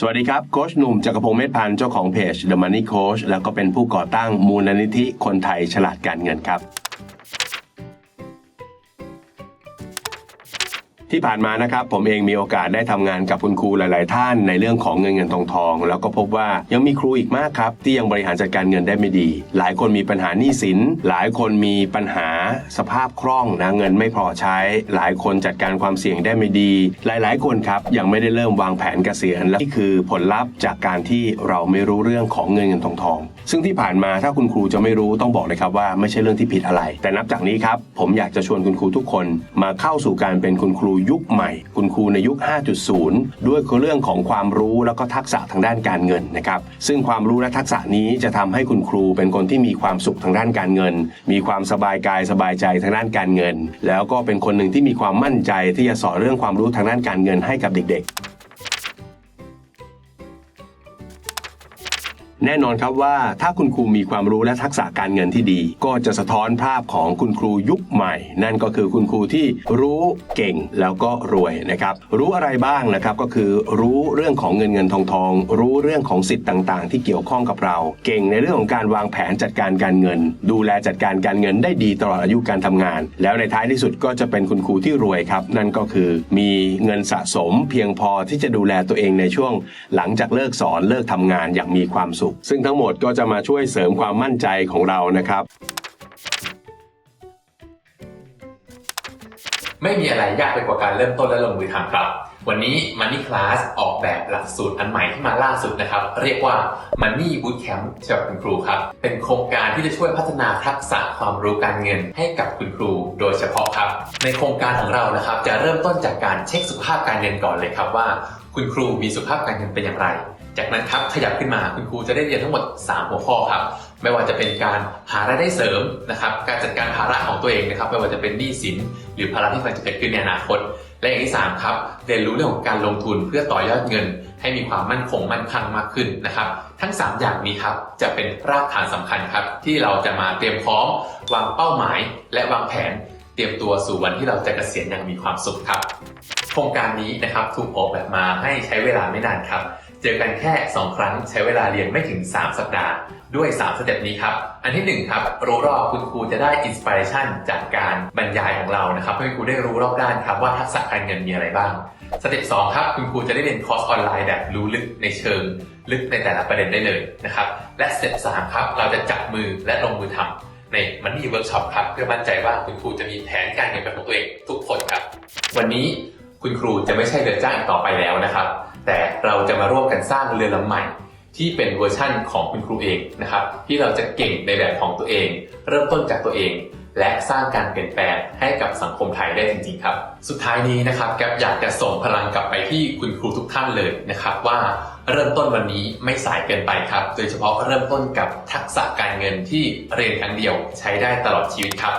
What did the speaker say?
สวัสดีครับ โคชหนุ่มจักรพงศ์เมธพันธ์เจ้าของเพจ The Money Coach แล้วก็เป็นผู้ก่อตั้งมูลนิธิคนไทยฉลาดการเงินครับ ที่ผ่านมานะครับผมเองมีโอกาสได้ทำงานกับคุณครูหลาย ๆ ท่านในเรื่องของเงินเงินทองทอง แล้วก็พบว่ายังมีครูอีกมากครับ ที่ยังบริหารจัดการเงินได้ไม่ดี หลายคนมีปัญหาหนี้สิน หลายคนมีปัญหาสภาพคล่องนะเงินไม่พอใช้ หลายคนจัดการความเสี่ยงได้ไม่ดี หลาย ๆ คนครับยังไม่ได้เริ่มวางแผนเกษียณและนี่คือผลลัพธ์จากการที่เราไม่รู้เรื่องของเงินเงินทองทอง ซึ่งที่ผ่านมาถ้าคุณครูจะไม่รู้ต้องบอกเลยครับว่าไม่ใช่เรื่องที่ผิดอะไร แต่นับจากนี้ครับผมอยากจะชวนคุณครูทุกคนมาเข้าสู่การเป็นคุณครูยุคใหม่ คุณครูในยุค 5.0 ด้วยเรื่องของความรู้แล้วก็ทักษะทางด้านการเงินนะครับ ซึ่งความรู้และทักษะนี้จะทำให้คุณครูเป็นคนที่มีความสุขทางด้านการเงิน มีความสบายกายสบายใจทางด้านการเงิน แล้วก็เป็นคนหนึ่งที่มีความมั่นใจที่จะสอนเรื่องความรู้ทางด้านการเงินให้กับเด็ก ๆ แน่นอนครับว่าถ้าคุณครูมีความรู้และทักษะการเงินที่ดี ก็จะสะท้อนภาพของคุณครูยุคใหม่ นั่นก็คือคุณครูที่รู้เก่งแล้วก็รวยนะครับ รู้อะไรบ้างนะครับก็คือรู้เรื่องของเงินเงินทองทอง รู้เรื่องของสิทธิ์ต่าง ๆ ที่เกี่ยวข้องกับเรา เก่งในเรื่องของการวางแผนจัดการการเงิน ดูแลจัดการการเงินได้ดีตลอดอายุการทำงาน แล้วในท้ายที่สุดก็จะเป็นคุณครูที่รวยครับ นั่นก็คือมีเงินสะสมเพียงพอที่จะดูแลตัวเองในช่วง หลังจากเลิกสอนเลิกทำงานอย่างมีความสุขซึ่งทั้งหมดก็จะมาช่วยเสริมความมั่นใจของเรานะครับ ไม่มีอะไรยากไปกว่าการเริ่มต้นและลงมือทำครับ วันนี้ Money Class ออกแบบหลักสูตรอันใหม่ที่มาล่าสุดนะครับ เรียกว่า Money Bootcamp ฉบับคุณครูครับ เป็นโครงการที่จะช่วยพัฒนาทักษะความรู้การเงินให้กับคุณครูโดยเฉพาะครับ ในโครงการของเรานะครับ จะเริ่มต้นจากการเช็คสุขภาพการเงินก่อนเลยครับว่า คุณครูมีสุขภาพการเงินเป็นอย่างไร จากนั้นครับขยับขึ้นมาคุณครูจะได้เรียนทั้งหมด 3 หัวข้อครับ ไม่ว่าจะเป็นการหารายได้เสริมนะครับ การจัดการภาระของตัวเองนะครับ ไม่ว่าจะเป็นหนี้สิน หรือภาระที่กำลังจะเกิดขึ้นในอนาคต และอย่างที่ 3 ครับ เรียนรู้เรื่องของการลงทุนเพื่อต่อยอดเงิน ให้มีความมั่นคงมั่นคงมากขึ้นนะครับ ทั้ง 3 อย่างนี้ครับจะเป็นรากฐานสำคัญครับ ที่เราจะมาเตรียมพร้อม วางเป้าหมาย และวางแผน เตรียมตัวสู่วันที่เราจะเกษียณอย่างมีความสุขครับ โครงการนี้นะครับถูกออกแบบมาให้ใช้เวลาไม่นานครับ เจอกันแค่ 2 ครั้งใช้เวลาเรียนไม่ถึง 3 สัปดาห์ ด้วย 3 สเต็ปนี้ครับ อันที่ 1 ครับ รู้รอบคุณครูจะได้อินสปิเรชันจากการบรรยายของเรานะครับให้คุณครูได้รู้รอบด้านครับว่าทักษะการเงินมีอะไรบ้าง สเต็ป2ครับคุณครูจะได้เรียนคอร์สออนไลน์แบบรู้ลึกในเชิง ลึกในแต่ละประเด็นได้เลยนะครับและสเต็ป3ครับเราจะจับมือและลงมือทำในมันนี่เวิร์กช็อปครับ เพื่อมั่นใจว่าคุณครูจะมีแผนการเงินเป็นของตัวเองทุกคนครับ วันนี้คุณครูจะไม่ใช่เรือจ้างต่อไปแล้วนะครับ แต่เราจะมาร่วมกันสร้างเรือลำใหม่ ที่เป็นเวอร์ชั่นของคุณครูเองนะครับ ที่เราจะเก่งในแบบของตัวเอง เริ่มต้นจากตัวเอง และสร้างการเปลี่ยนแปลงให้กับสังคมไทยได้จริงๆครับ สุดท้ายนี้นะครับแกอยากจะส่งพลังกลับไปที่คุณครูทุกท่านเลยนะครับว่าเริ่มต้นวันนี้ไม่สายเกินไปครับ โดยเฉพาะเริ่มต้นกับทักษะการเงินที่เรียนครั้งเดียวใช้ได้ตลอดชีวิตครับ